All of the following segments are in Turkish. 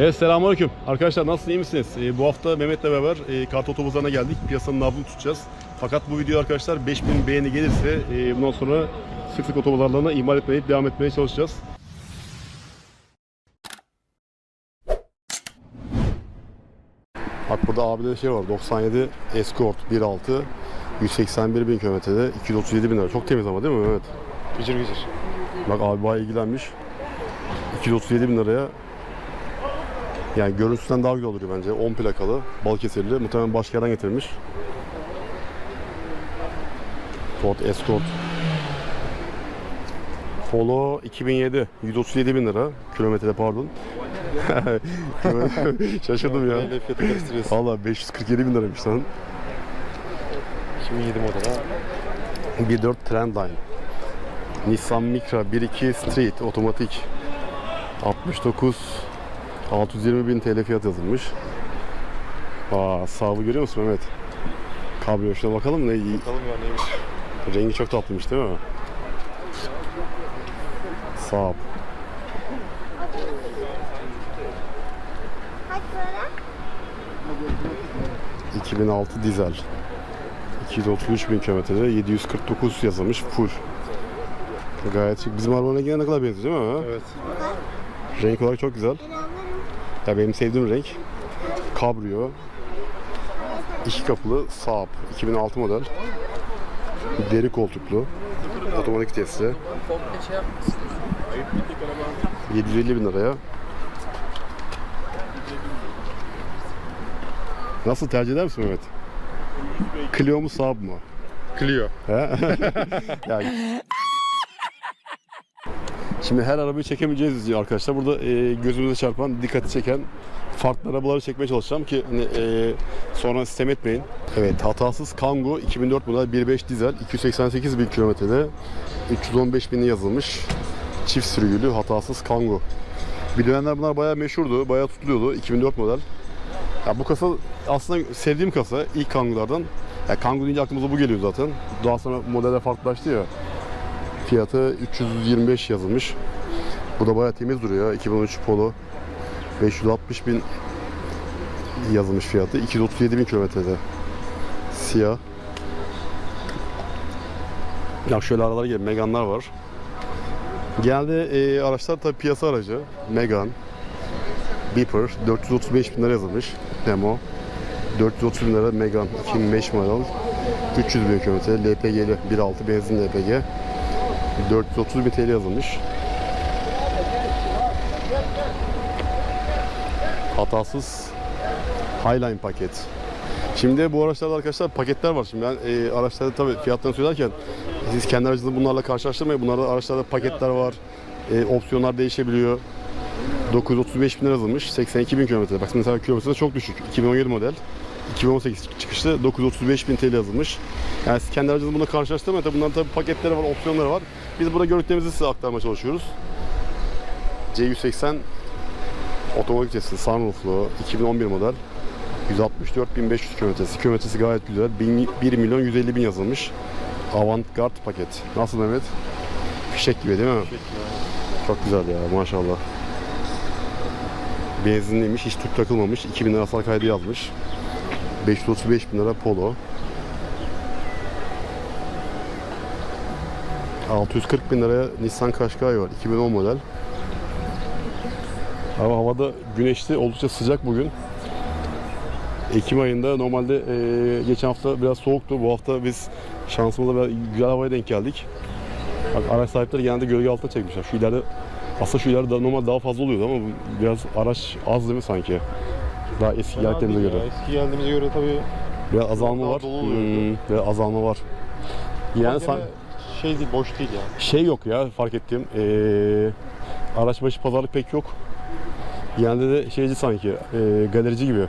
Evet selamünaleyküm. Arkadaşlar nasılsınız iyi misiniz? Ee, bu hafta Mehmet'le beraber e, kart otobüslerine geldik. Piyasanın nabzını tutacağız. Fakat bu video arkadaşlar 5000 beğeni gelirse e, bundan sonra sık sık otobüslerine ihmal etmeyip devam etmeye çalışacağız. Bak burada abide şey var 97 Escort 1.6 181 bin kilometrede 237 bin lira. Çok temiz ama değil mi Mehmet? Gıcır gıcır. Bak abi bayağı ilgilenmiş. 237 bin liraya yani görüntüsünden daha güzel duruyor bence. 10 plakalı, Balıkesirli. Muhtemelen başka yerden getirmiş. Ford Escort. Polo 2007. 137 bin lira. Kilometre pardon. Şaşırdım ya. Valla 547 bin liraymış lan. 2007 model ha. 1.4 Trendline. Nissan Micra 1.2 Street otomatik. 69 620 bin TL fiyat yazılmış. Aa, sağlığı görüyor musun Mehmet? Kabrio şuna bakalım ne iyi. Bakalım ya neymiş. Rengi çok tatlıymış değil mi? Saab. Kaç para? 2006 dizel. 233 bin kilometrede 749 yazılmış full. Gayet şık. Bizim arabanın rengine ne kadar benziyor değil mi? Evet. Renk olarak çok güzel. Ya benim sevdiğim renk. Cabrio. İki kapılı Saab. 2006 model. Deri koltuklu. Otomatik vitesli. 750 bin liraya. Nasıl tercih eder misin Mehmet? Clio mu Saab mı? Clio. He? yani... Şimdi her arabayı çekemeyeceğiz diye arkadaşlar. Burada e, gözümüze çarpan, dikkati çeken farklı arabaları çekmeye çalışacağım ki hani, e, sonra sistem etmeyin. Evet, hatasız Kangoo 2004 model 1.5 dizel 288 bin kilometrede 315 bini yazılmış. Çift sürücülü hatasız Kangoo. Bir bunlar bayağı meşhurdu, bayağı tutuluyordu. 2004 model. Ya bu kasa aslında sevdiğim kasa ilk Kangoo'lardan. Ya Kangoo deyince aklımıza bu geliyor zaten. Daha sonra modeller farklılaştı ya. Fiyatı 325 yazılmış. Bu da bayağı temiz duruyor. ya. 2013 Polo. 560 bin yazılmış fiyatı. 237 bin kilometrede. Siyah. Ya şöyle aralara gelin. Meganlar var. Genelde e, araçlar tabii piyasa aracı. Megan, Beeper 435 bin lira yazılmış. Demo. 430 bin lira Megan 2005 model. 300 bin kilometre LPG'li 1.6 benzin LPG. 430 bin TL yazılmış. Hatasız Highline paket. Şimdi bu araçlarda arkadaşlar paketler var. Şimdi ben e, araçlarda tabii fiyatlarını söylerken siz kendi aracınızı bunlarla karşılaştırmayın. Bunlarda araçlarda paketler var. E, opsiyonlar değişebiliyor. 935 bin lira yazılmış. 82 bin kilometre. Bak mesela kilometresi çok düşük. 2017 model. 2018 çıkışlı 935 bin TL yazılmış. Yani siz kendi aracınızı bununla karşılaştırmayın. Tabii bunların tabii paketleri var, opsiyonları var. Biz burada gördüklerimizi size aktarmaya çalışıyoruz. C180 otomatik vitesli, sunrooflu, 2011 model. 164.500 kilometresi. Kilometresi gayet güzel. 1 milyon 150 bin yazılmış. Avantgard paket. Nasıl Mehmet? Fişek gibi değil mi? Çok güzel ya maşallah. Benzinliymiş, hiç tüp takılmamış. 2000 lira hasar kaydı yazmış. 535 bin lira Polo. 640 bin liraya Nissan Qashqai var. 2010 model. Ama havada güneşli, oldukça sıcak bugün. Ekim ayında normalde e, geçen hafta biraz soğuktu. Bu hafta biz şansımıza biraz güzel havaya denk geldik. Bak araç sahipleri genelde gölge altına çekmişler. Şu ileride aslında şu ileride normal daha fazla oluyordu ama biraz araç az değil mi sanki? Daha eski geldiklerimize göre. Ya, Eski geldiğimize göre tabii Biraz azalma var. Hmm, biraz azalma var. Yani san- şey değil, boş değil yani. şey yok ya fark ettiğim. Ee, araç başı pazarlık pek yok. Genelde de şeyci sanki, ee, galerici gibi.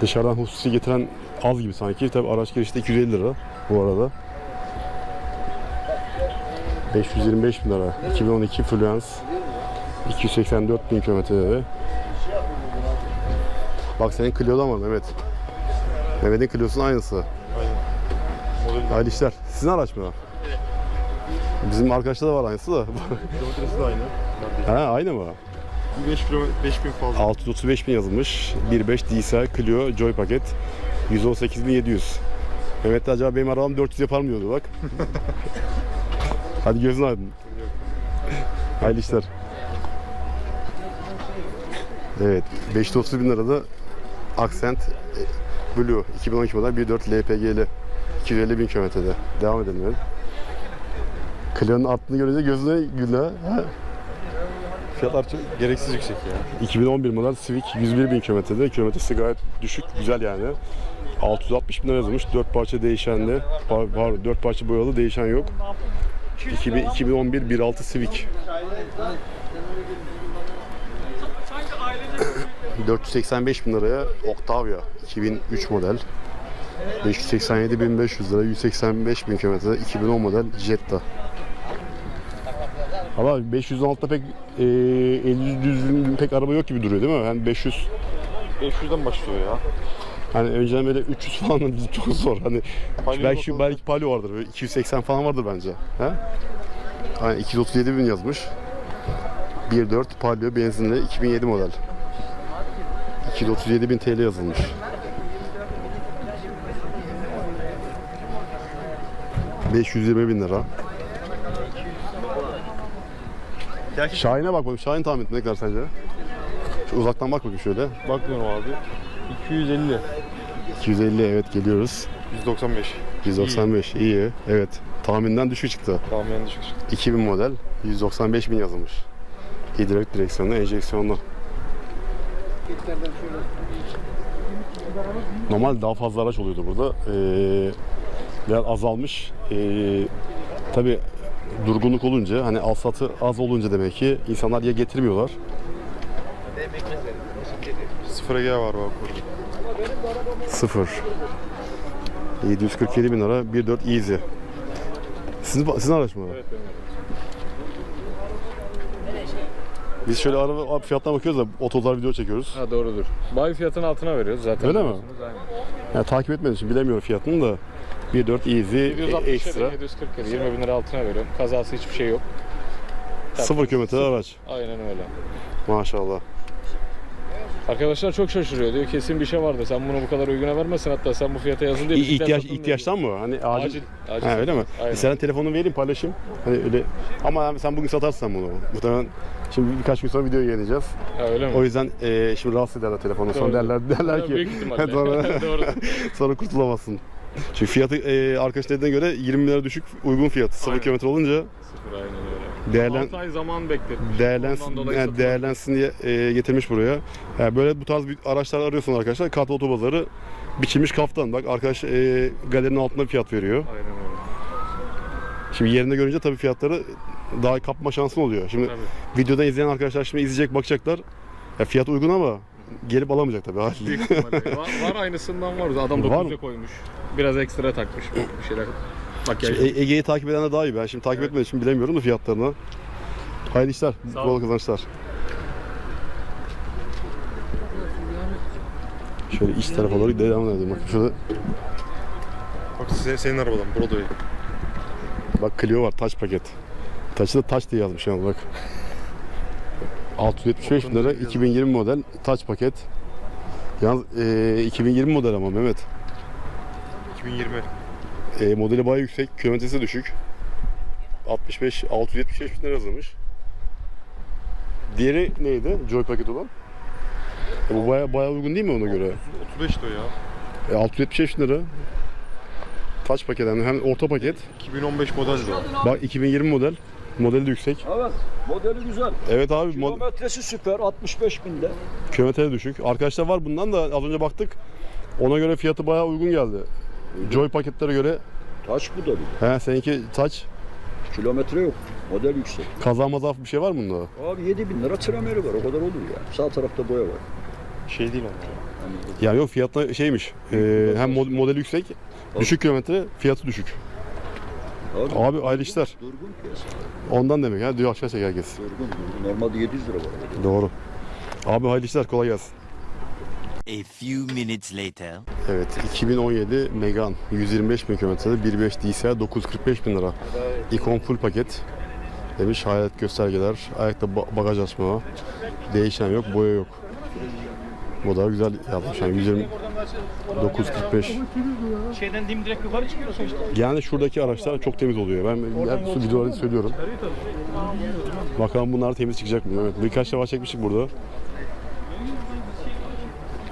Dışarıdan hususi getiren az gibi sanki. Tabi araç girişte 250 lira bu arada. 525 bin lira. 2012 Fluence. 284 bin kilometrede de. Bak senin Clio'dan var Mehmet. Mehmet'in Clio'sunun aynısı. Model Hayırlı işler. Sizin araç mı? Bizim arkadaşta da var aynısı da. kilometresi de aynı. ha aynı mı? 5 kilometre 5000 fazla. 635 bin yazılmış. 1.5 diesel Clio Joy paket. 118.700. Mehmet de acaba benim arabam 400 yapar mı diyordu bak. Hadi gözün aydın. Hayırlı işler. Evet. 530 bin lirada Accent e, Blue 2012 model 1.4 LPG'li 250 bin kilometrede. Devam edelim yani. Clio'nun arttığını görünce gözüne güldü ha. Fiyatlar çok gereksiz yüksek ya. 2011 model Civic 101 bin kilometrede. Kilometresi gayet düşük, güzel yani. 660 bin lira yazılmış. 4 parça değişenli, par- pardon 4 parça boyalı değişen yok. 2000, 2011 1.6 Civic. 485 bin liraya Octavia 2003 model. 587.500 lira, 185 bin kilometrede 2010 model Jetta. Ama 516'da pek e, 50 düzgün pek araba yok gibi duruyor değil mi? Yani 500 500'den başlıyor ya. hani önceden böyle 300 falan bizim çok zor. Hani Palio belki bakalım. belki Palio vardır. Böyle 280 falan vardır bence. He? Hani 237 bin yazmış. 1.4 Palio benzinli 2007 model. 237 bin TL yazılmış. ...520 bin lira. Şahin'e bak bakayım. Şahin tahmin et ne kadar sence? Şu uzaktan bak bakayım şöyle. Bakmıyorum abi. 250. 250 evet geliyoruz. 195. 195 iyi. Evet. Tahminden düşük çıktı. Yani düşük çıktı. 2000 model 195 bin yazılmış. Hidrolik direksiyonlu, enjeksiyonlu. Normal daha fazla araç oluyordu burada. Ee, biraz azalmış. Ee, Tabi durgunluk olunca hani alsatı az olunca demek ki insanlar ya getirmiyorlar 0 G var bak burada. 0 747 bin lira 1.4 Easy. Sizin, sizin araç mı? Evet Biz şöyle araba fiyatlarına bakıyoruz da otolar video çekiyoruz. Ha doğrudur. Bayi fiyatının altına veriyoruz zaten. Öyle mi? Aynen. Yani takip etmediğim için bilemiyorum fiyatını da 1.4 Easy 760 ekstra. lira, 740 lira, 20 bin lira altına veriyorum. Kazası hiçbir şey yok. Sıfır kilometre araç. Aynen öyle. Maşallah. Arkadaşlar çok şaşırıyor. Diyor kesin bir şey vardı. Sen bunu bu kadar uyguna vermezsin. Hatta sen bu fiyata yazın diye. İ- ihtiyaç ihtiyaçtan mı? Hani acil. Acil. acil. Ha, öyle mi? Aynen. Sen telefonunu vereyim paylaşayım. Hani öyle. Ama yani sen bugün satarsan bunu. Muhtemelen şimdi birkaç gün sonra video yayınlayacağız. Ha, öyle mi? O yüzden e, şimdi rahatsız ederler telefonu. Sonra Doğru. derler derler ki büyük ihtimalle. sonra, Doğru. sonra kurtulamazsın. Çünkü fiyatı e, arkadaş dediğine göre 20 lira düşük uygun fiyat. 0 Aynen. kilometre olunca Sıfır aynen öyle. değerlen 6 ay zaman bekletmiş. Ondan değerlensin, dolayı yani değerlensin diye e, getirmiş buraya. Yani böyle bu tarz bir araçlar arıyorsunuz arkadaşlar. Kartal Otobazarı biçilmiş kaftan. Bak arkadaş e, galerinin altında bir fiyat veriyor. Aynen öyle. Şimdi yerinde görünce tabii fiyatları daha kapma şansın oluyor. Şimdi Tabii. videoda izleyen arkadaşlar şimdi izleyecek bakacaklar. Ya fiyat uygun ama gelip alamayacak tabii haliyle. Büyük ihtimalle. var, var aynısından var. Adam Var 9'a koymuş. Biraz ekstra takmış bir şeyler. Bak ya. Şimdi E- Ege'yi takip edenler daha iyi. Ben şimdi takip Evet. etmediğim için bilemiyorum da fiyatlarını. Hayırlı işler, Sağ bol kazançlar. Şöyle iç tarafa doğru devam edelim. Bak şurada Bak se- senin arabadan Broadway. bak Clio var, taç paket. Taçı da taç diye yazmış yalnız bak. 675 bin lira 2020 model taç paket. Yalnız e, 2020 model ama Mehmet. 2020. E, modeli bayağı yüksek, kilometresi düşük. 65, 675 bin lira yazılmış. Diğeri neydi? Joy paket olan. E, bu bayağı, bayağı uygun değil mi ona göre? 35 de o ya. E, 675 bin lira. Taç paket hem, hem orta paket. 2015 model de o. Bak 2020 model. Modeli de yüksek. Evet, modeli güzel. Evet abi mod- Kilometresi süper, 65 binde. kilometre düşük. Arkadaşlar var bundan da az önce baktık. Ona göre fiyatı bayağı uygun geldi. Joy paketlere göre Taş bu da bir. he seninki taç Kilometre yok. Model yüksek. kaza mazaf bir şey var mı bunda? Abi 7 bin lira trameri var, o kadar olur ya. Sağ tarafta boya var. Şey değil ama ya. Ya yok fiyatla şeymiş. e, hem mod- modeli yüksek, düşük kilometre, fiyatı düşük. Abi, Abi hayırlı işler. Durgun piyasa. Ondan demek ha diyor aşağı çek herkes. Durgun, durgun. Normalde 700 lira var. Doğru. Abi hayırlı işler kolay gelsin. A few minutes later. Evet 2017 Megane 125 bin kilometrede 1.5 DCI 945 bin lira. Ikon full paket. Demiş hayalet göstergeler, ayakta ba- bagaj açma, değişen yok, boya yok. Bu da güzel yapmış. Yani 129.45. Şeyden dim direkt yukarı çıkıyorsun işte. Genelde şuradaki araçlar çok temiz oluyor. Ben hep su videolarda söylüyorum. Bakalım bunlar temiz çıkacak mı? Evet. Birkaç defa çekmiştik burada.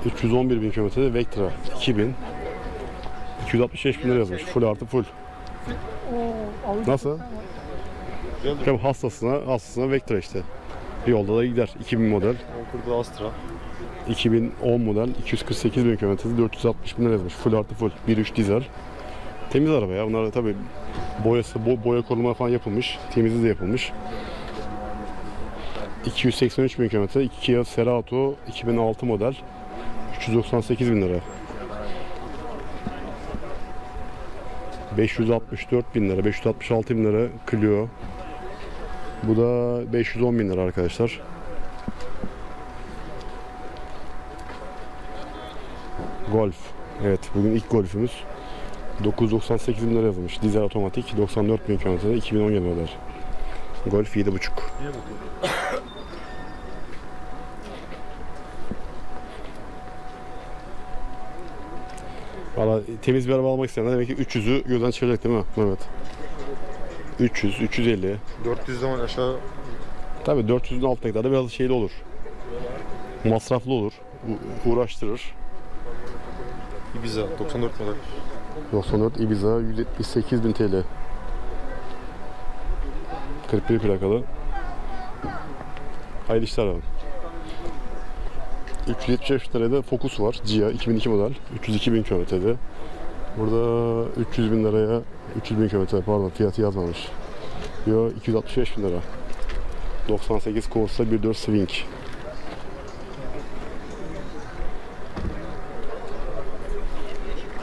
311 bin kilometrede Vectra 2000 265 bin lira yazmış. Full artı full. Nasıl? Tabii hastasına, hastasına Vectra işte. Yolda da gider. 2000 model. Burada Astra. 2010 model 248 bin kilometrede 460 bin lira yazmış. Full artı full. 1.3 dizel. Temiz araba ya. Bunlar da tabii boyası, bo- boya koruma falan yapılmış. Temizliği de yapılmış. 283 bin kilometre. Kia Cerato 2006 model. 398 bin lira. 564 bin lira, 566 bin lira Clio. Bu da 510 bin lira arkadaşlar. Golf. Evet bugün ilk golfümüz. 998 bin lira yazılmış. Dizel otomatik 94 bin kilometrede 2017 model. Golf 7.5. Valla temiz bir araba almak isteyenler demek ki 300'ü gözden çıkaracak değil mi Mehmet? 300, 350. 400 zaman aşağı Tabii 400'ün altındakiler de biraz şeyli olur. Masraflı olur. u- uğraştırır. Ibiza 94 model. 94 Ibiza 178 bin TL. 41 plakalı. Hayırlı işler abi. 375 liraya da Focus var. Gia 2002 model. 302 bin kilometrede. Burada 300 bin liraya 300 bin kilometre pardon fiyatı yazmamış. Yo 265 bin lira. 98 Corsa 1.4 Swing.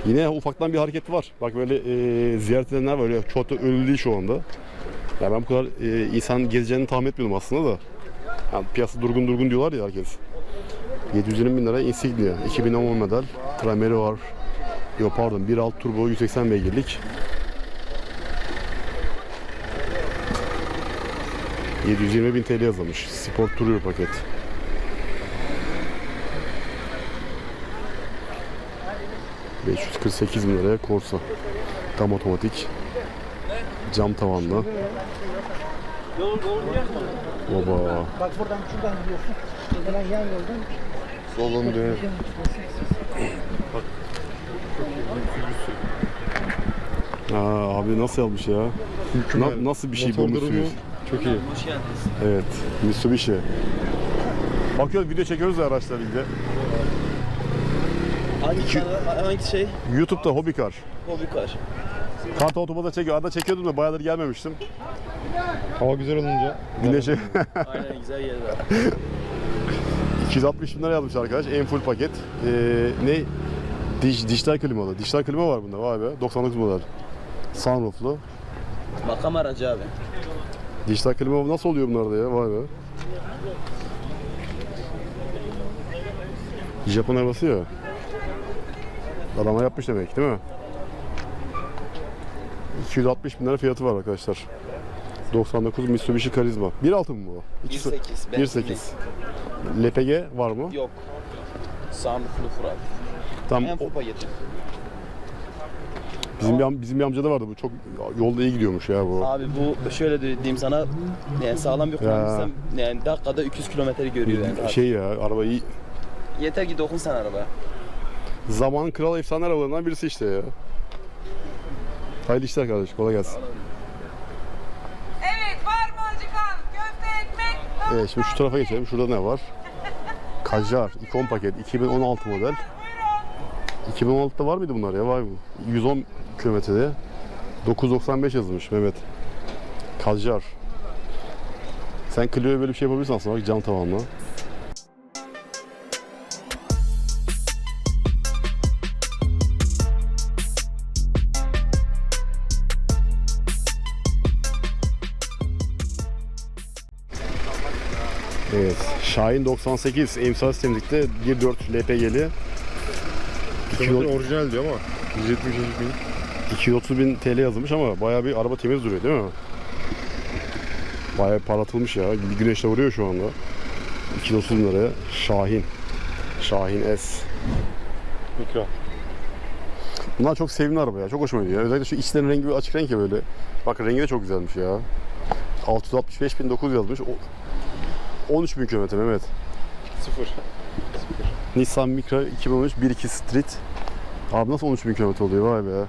Yine ufaktan bir hareket var. Bak böyle e, ziyaret edenler var. Öyle çok da ölü şu anda. Ya ben bu kadar e, insan gezeceğini tahmin etmiyordum aslında da. Yani piyasa durgun durgun diyorlar ya herkes. 720 bin lira Insignia. 2010 model. Trameri var. Yok pardon 1.6 turbo 180 beygirlik. 720 bin TL yazılmış. Sport Tourer paket. ...548 bin liraya Corsa. Tam otomatik. Cam tavanlı. Baba. Bak buradan şuradan gidiyorsun. Hemen yan yoldan. Soldan dönüyor. Aa, abi nasıl yapmış ya? Na- nasıl bir şey bu Mitsubishi? Çok iyi. Evet, Mitsubishi. Bakıyoruz video çekiyoruz ya araçla ilgili. Hangi, kanal- hangi şey? YouTube'da Hobby Car. Hobi kar. Kart otobada çekiyor. Arada çekiyordum da bayağıdır gelmemiştim. Hava güzel olunca. Güneşe Aynen güzel yerler. 260 bin lira yazmış arkadaş. En full paket. Ee, ne? Diş, dijital klimalı. Dijital klima var bunda. Vay be. 99 model. Sunrooflu. Makam aracı abi. Dijital klima nasıl oluyor bunlarda ya? Vay be. Japon arabası ya. Adama yapmış demek değil mi? 260 bin lira fiyatı var arkadaşlar. 99 Mitsubishi Karizma. 1.6 mı bu? 1.8. 1.8. LPG var mı? Yok. Sunrooflu Fırat. Tam En paketi. bizim bir, bizim bir amcada vardı bu. Çok yolda iyi gidiyormuş ya bu. Abi bu şöyle diyeyim sana yani sağlam bir kullanırsam yani dakikada 200 kilometre görüyor yani. Şey ya araba iyi. Yeter ki dokun sen araba. Zaman kral efsane arabalarından birisi işte ya. Hayırlı işler kardeş. Kolay gelsin. Evet var mı acıkan? Köfte, ekmek, tavuk Evet şimdi şu tarafa geçelim. Şurada ne var? Kajar, ikon paket, 2016 model. 2016'da var mıydı bunlar ya? Var mı? 110 kilometrede. 995 yazılmış Mehmet. Kajar. Sen Clio'ya böyle bir şey yapabilirsin aslında bak cam tavanlı. Şahin 98 emsal sistemlikte 1.4 LPG'li. Kilometre orijinal diyor ama 170 bin. 230 bin TL yazılmış ama bayağı bir araba temiz duruyor değil mi? Bayağı parlatılmış ya. Güneşle vuruyor şu anda. 230 bin liraya. Şahin. Şahin S. Mikro. Bunlar çok sevimli araba ya. Çok hoşuma gidiyor. Özellikle şu içlerin rengi bir açık renk ya böyle. Bak rengi de çok güzelmiş ya. 665.900 yazmış. O- 13 bin kilometre Mehmet. Sıfır. Nissan Micra 2013 1.2 Street. Abi nasıl 13 bin kilometre oluyor vay be.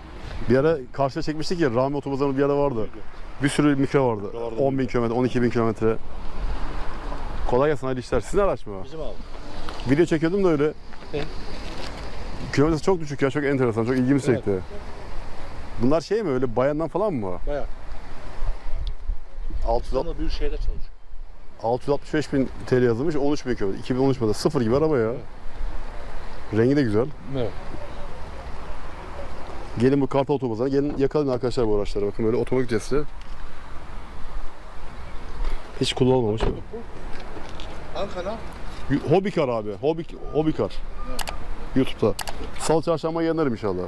Bir ara karşıya çekmiştik ya Rami Otobazarı'nın bir ara vardı. Bir sürü Micra vardı. 10 bin kilometre, 12 bin kilometre. Kolay gelsin hayırlı işler. Sizin araç mı? Bizim abi. Video çekiyordum da öyle. Ne? Kilometresi çok düşük ya, çok enteresan, çok ilgimi çekti. Bunlar şey mi öyle bayandan falan mı? Bayağı. 660 büyük şeyde çalışıyor. 665 bin TL yazılmış, 13 bin kilometre. 2013 model, sıfır gibi araba ya. Rengi de güzel. Evet. Gelin bu Kartal Otobazarı'na, gelin yakalayın arkadaşlar bu araçları. Bakın böyle otomatik vitesli. Hiç kullanılmamış. Ankara. Hobi kar abi, hobi, hobi kar. YouTube'da. Salı çarşamba yayınlarım inşallah.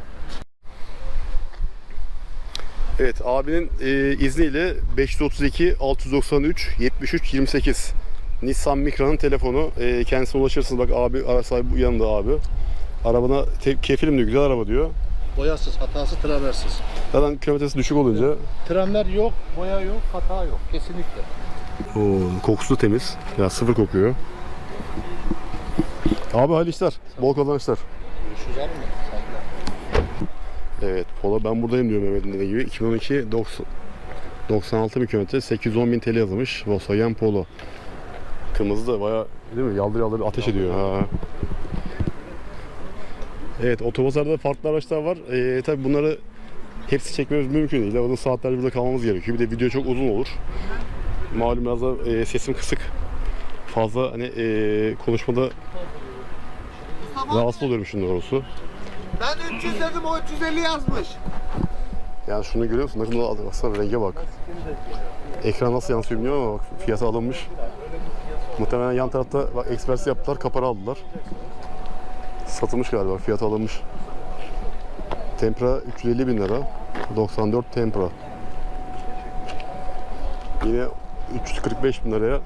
Evet abinin e, izniyle 532 693 73 28 Nissan Micra'nın telefonu. E, kendisine ulaşırsınız. Bak abi araç sahibi bu yanında abi. Arabana te- kefilim diyor. Güzel araba diyor. Boyasız, hatasız, tramersiz. Zaten kilometresi düşük olunca Tramer yok, boya yok, hata yok. Kesinlikle. Oo, kokusu temiz. Ya sıfır kokuyor. Abi hayırlı işler. Bol kazançlar. Görüşürüz abi mi? Evet Polo ben buradayım diyor Mehmet'in dediği gibi. 2012 90, 96 bin kilometre 810 bin TL yazılmış Volkswagen Polo. Kırmızı da bayağı değil mi? Yaldır yaldır ateş ediyor. Ha. Evet otobazarda farklı araçlar var. Ee, tabii bunları hepsi çekmemiz mümkün değil. Orada saatlerce burada kalmamız gerekiyor. Bir de video çok uzun olur. Malum biraz da e, sesim kısık. Fazla hani e, konuşmada rahatsız oluyorum şunun doğrusu. Ben 300 dedim o 350 yazmış. Yani şunu görüyor musun? Ne kadar baksana renge bak. Ekran nasıl yansıyor bilmiyorum ama bak fiyatı alınmış. Muhtemelen yan tarafta bak ekspres yaptılar, kapara aldılar. Satılmış galiba, fiyatı alınmış. Tempra 350 bin lira. 94 Tempra. Yine 345 bin liraya.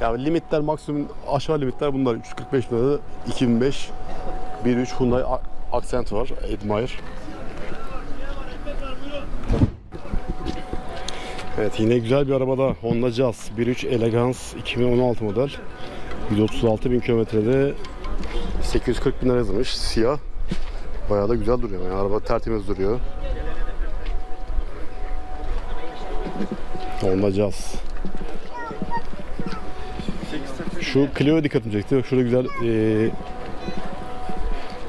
Ya limitler maksimum aşağı limitler bunlar. 345 bin lirada 2005 1.3 Hyundai Accent var. Admire. Evet yine güzel bir araba da Honda Jazz 1.3 Elegance 2016 model 136 bin kilometrede 840 bin lira yazılmış siyah bayağı da güzel duruyor yani araba tertemiz duruyor Honda Jazz şu Clio dikkatimi çekti şurada güzel eee,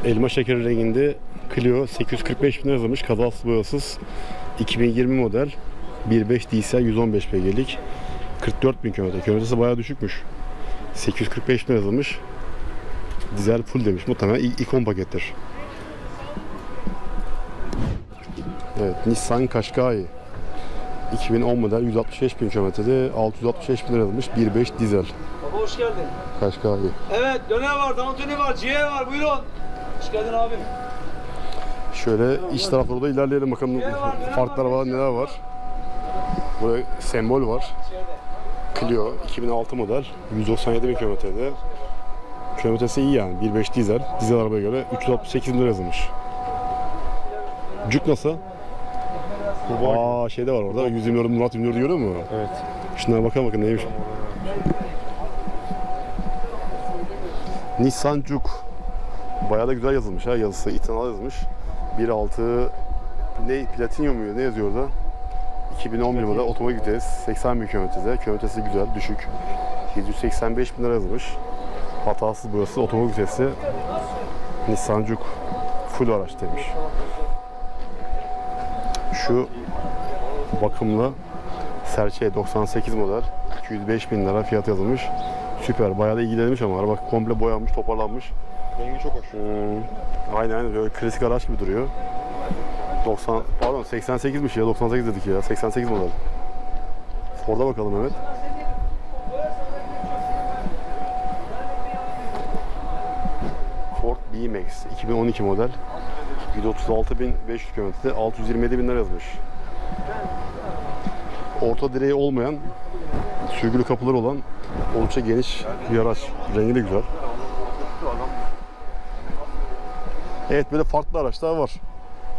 elma şekeri renginde Clio 845 bin yazılmış kazasız boyasız 2020 model 1.5 diesel 115 beygirlik 44 bin kilometre. Kilometresi bayağı düşükmüş. 845 bin yazılmış. Dizel full demiş. Muhtemelen ikon pakettir. Evet Nissan Qashqai. 2010 model 165 bin kilometrede 665 bin yazılmış 1.5 dizel. Baba hoş geldin. Qashqai. Evet döner var, dantuni var, ciğer var buyurun. Hoş geldin abim. Şöyle iç taraflara da ilerleyelim bakalım farklı arabalar neler var. Burada sembol var. Clio 2006 model 197 bin kilometrede. Kilometresi iyi yani 1.5 dizel. Dizel arabaya göre 368 bin lira yazılmış. Cuk nasıl? Aa şey de var orada 124 Murat 24 görüyor mu? Evet. Şunlara bakalım bakın neymiş. Nissan Juke. Bayağı da güzel yazılmış ha yazısı. İthal yazılmış. 1.6 ne platinyum mu ne yazıyor orada? 2011 model otomatik vites 80 bin kilometrede. Kilometresi güzel, düşük. 785 bin lira yazılmış. Hatasız burası otomatik vitesli. Nissan Juke. Full araç demiş. Şu bakımlı Serçe 98 model 205 bin lira fiyat yazılmış. Süper. Bayağı da ilgilenmiş ama araba komple boyanmış, toparlanmış. Rengi çok hoş. Hmm, aynen aynen böyle klasik araç gibi duruyor. 90 pardon 88'miş ya 98 dedik ya 88 model. Ford'a bakalım evet. Ford B-Max 2012 model 136.500 kilometrede 627 bin lira yazmış. Orta direği olmayan sürgülü kapıları olan oldukça geniş bir araç. Rengi de güzel. Evet böyle farklı araçlar var.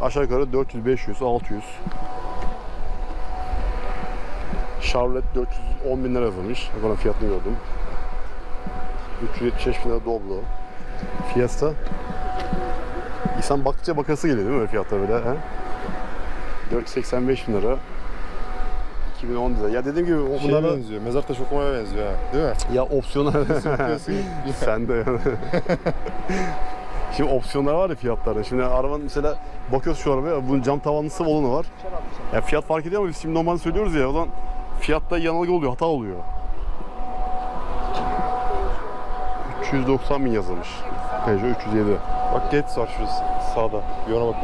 Aşağı yukarı 400, 500, 600. Chevrolet 410 bin lira yazılmış. Bana fiyatını gördüm. 375 bin lira Doblo. Fiesta. İnsan baktıkça bakası geliyor değil mi böyle fiyatlar böyle? He? 485 bin lira. 2010 lira. Ya dediğim gibi o Şeye bunlara benziyor. Mezar taşı okumaya benziyor ha. Değil mi? ya opsiyonlar sen de yani. Şimdi opsiyonlar var ya fiyatlarda. Şimdi arabanın mesela bakıyoruz şu arabaya bunun cam tavanlı sıvı olanı var. Ya fiyat fark ediyor ama biz şimdi normalde söylüyoruz ya o zaman fiyatta yanılgı oluyor, hata oluyor. 390 bin yazılmış. Peugeot 307. Bak Getz var şurası sağda. Bir bakalım.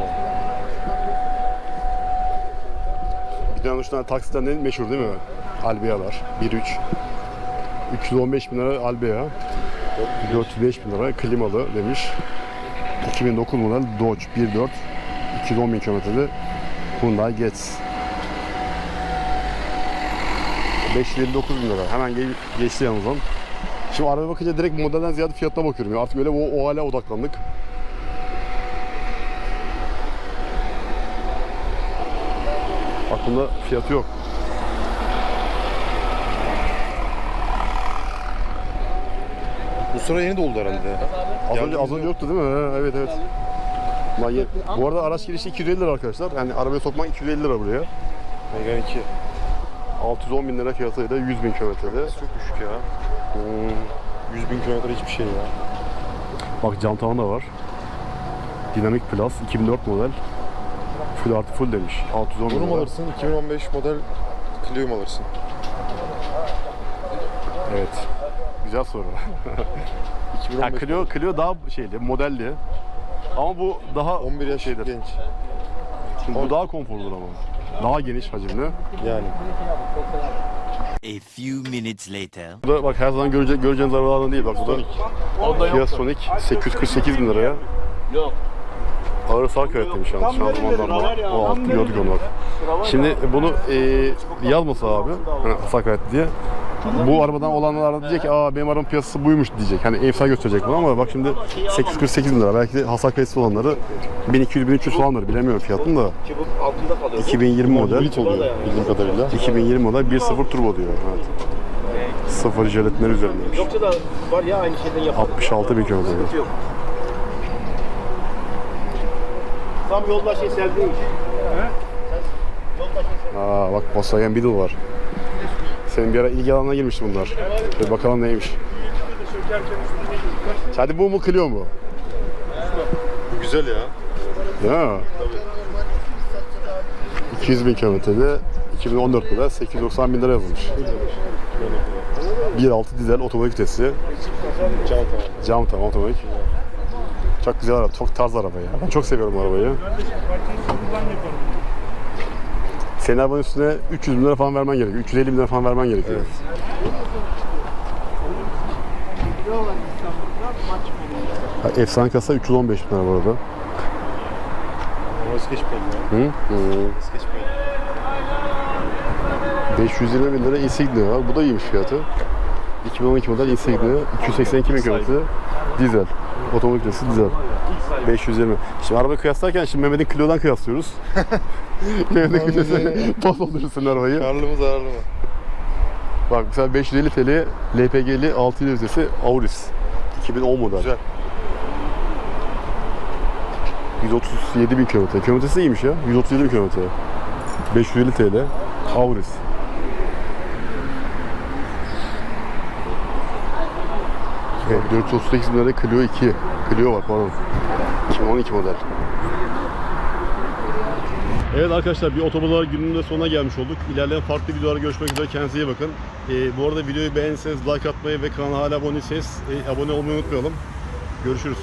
Bir tane tane taksitten de meşhur değil mi? Albea'lar. 1.3. 315 bin lira Albea. 405 bin lira klimalı demiş. 2009 model Dodge 1.4. 210 bin kilometrede Hyundai Getz. 559 bin lira. Hemen ge- geçti yanımızdan. Şimdi arabaya bakınca direkt modelden ziyade fiyatına bakıyorum. Ya. Artık böyle o, o hale odaklandık. Aklımda fiyatı yok. Bu sıra yeni doldu herhalde. Az önce, az önce yoktu değil mi? Ha, Evet evet. Lan ye- Bu arada araç girişi 250 lira arkadaşlar. Yani arabaya sokmak 250 lira buraya. Megane 2. 610 bin lira fiyatıyla 100 bin kilometrede. Çok düşük ya. Hmm. 100 bin kilometre hiçbir şey ya. Bak cam tavan da var. Dynamic Plus 2004 model. Full artı full demiş. 610 bin Bunu mu lira. alırsın? 2015 model Clio mu alırsın? Evet. Güzel soru. 2015 Yani Clio, Clio daha şeyli, modelli. Ama bu daha 11 yaş şeydir. genç. Şimdi bu daha konforludur ama. Daha geniş hacimli. Yani. A few minutes later. Bu da bak her zaman görece, göreceğiniz arabalardan değil. Bak bu da Kia Sonic 848 bin liraya. Yok. Ağır sağ kayıt demiş yalnız şanzımandan var. O altı gördük onu bak. Şimdi bunu e, yazmasa abi hani sağ kayıt diye. Bu arabadan olanlar da diyecek ki aa benim arabamın piyasası buymuş diyecek. Hani emsal gösterecek bunu ama bak şimdi 848 bin lira. Belki de hasar kayıtsız olanları 1200-1300 falandır bilemiyorum fiyatını da. Çubuk altında kalıyor. 2020 model. Oluyor bildiğim kadarıyla. 2020 model 1.0 turbo diyor. Evet. Sıfır jelatinler üzerindeymiş. Yoksa da var ya aynı şeyden yapalım. 66 bin kilometre. Yok. Tam yolda şey sevdiği iş. Aa bak Volkswagen Beetle var. Senin bir ara ilgi alanına girmişti bunlar. Bir bakalım neymiş. Hadi bu mu Clio mu? Bu güzel ya. Değil mi? 200 bin kilometrede 2014 model 890 bin lira yazılmış. 1.6 dizel otomatik vitesi. Cam tamam. Cam tam otomatik. Çok güzel araba, çok tarz araba ya. Ben çok seviyorum arabayı. Senin arabanın üstüne 300 bin lira falan vermen gerekiyor. 350 bin lira falan vermen gerekiyor. Ha, efsane kasa 315 bin lira bu arada. Ya. Hı? Hı. Geçmeyelim. 520 bin lira Insignia var. Bu da iyiymiş fiyatı. 2012 model Insignia. 282 bin kilometre. Dizel. Otomatik vitesi dizel. 520. Şimdi arabayı kıyaslarken şimdi Mehmet'in Clio'dan kıyaslıyoruz. Mehmet'in Clio'su pas olursun arabayı. Karlı mı zararlı mı? Bak mesela 550 TL LPG'li 6 yıl vitesi Auris. 2010 model. Güzel. 137 bin kilometre. Kilometresi iyiymiş ya. 137 bin kilometre. 550 TL. Auris. Evet, 438 bin liraya Clio 2. Clio var pardon. 2012 model. Evet arkadaşlar bir otomobiller gününün de sonuna gelmiş olduk. İlerleyen farklı videolarda görüşmek üzere. Kendinize iyi bakın. Ee, bu arada videoyu beğenirseniz like atmayı ve kanala hala abone değilseniz e, abone olmayı unutmayalım. Görüşürüz.